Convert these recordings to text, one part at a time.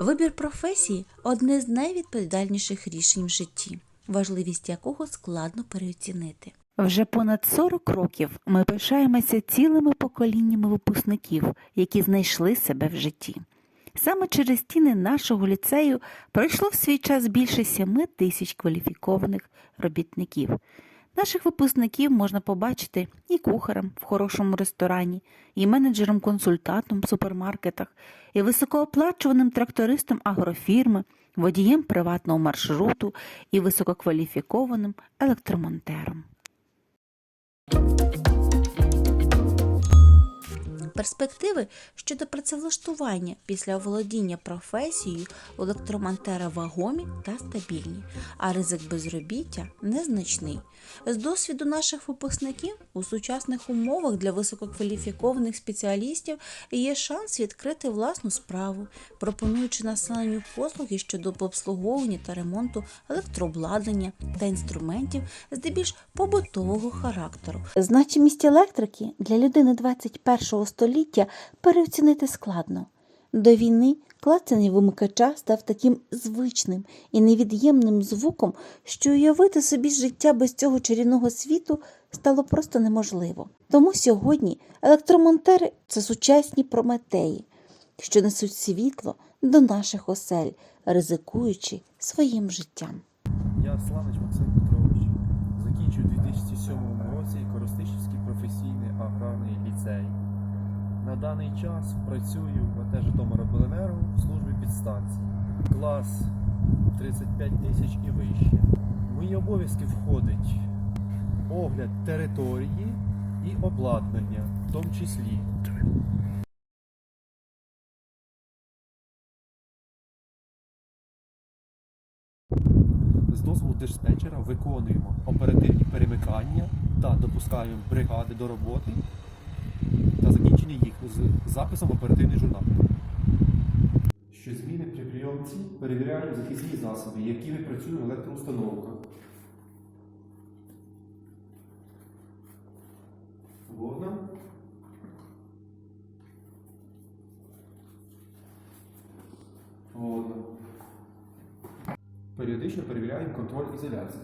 Вибір професії одне з найвідповідальніших рішень в житті, важливість якого складно переоцінити. Вже понад 40 років ми пишаємося цілими поколіннями випускників, які знайшли себе в житті. Саме через стіни нашого ліцею пройшло в свій час більше 7 тисяч кваліфікованих робітників. Наших випускників можна побачити і кухарем в хорошому ресторані, і менеджером-консультантом в супермаркетах, і високооплачуваним трактористом агрофірми, водієм приватного маршруту і висококваліфікованим електромонтером. Перспективи щодо працевлаштування після оволодіння професією електромонтера вагомі та стабільні, а ризик безробіття незначний. З досвіду наших випускників у сучасних умовах для висококваліфікованих спеціалістів є шанс відкрити власну справу, пропонуючи населенню послуги щодо обслуговування та ремонту електрообладнання та інструментів, здебільш побутового характеру, Значимість електрики для людини 21 століття переоцінити складно. До війни клацання вимикача став таким звичним і невід'ємним звуком, що уявити собі життя без цього чарівного світу стало просто неможливо. Тому сьогодні електромонтери це сучасні прометеї, що несуть світло до наших осель, ризикуючи своїм життям. Я Сланич Максим Петрович. Закінчив у 2007 році Коростишівський професійний аграрний ліцей. На даний час працюю в АТ Житомиробленерго в службі підстанції. Клас 35 тисяч і вище. Мої обов'язки входить огляд території і обладнання, в тому числі З дозволу диспетчера виконуємо оперативні перемикання та допускаємо бригади до роботи закінчення їх з записом в оперативний журнал. Що зміни при прийомці перевіряємо захисні засоби, якими працюємо в електроустановках. Водна. Водна. Періодично перевіряємо контроль ізоляції.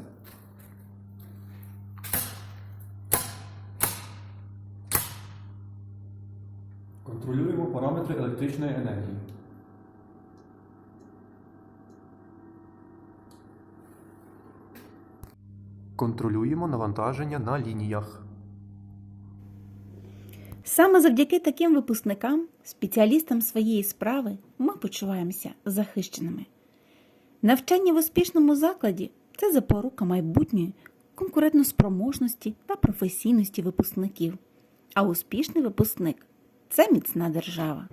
Контролюємо параметри електричної енергії. Контролюємо навантаження на лініях. Саме завдяки таким випускникам, спеціалістам своєї справи, ми почуваємося захищеними. Навчання в успішному закладі це запорука майбутньої конкурентоспроможності та професійності випускників. А успішний випускник це міцна держава.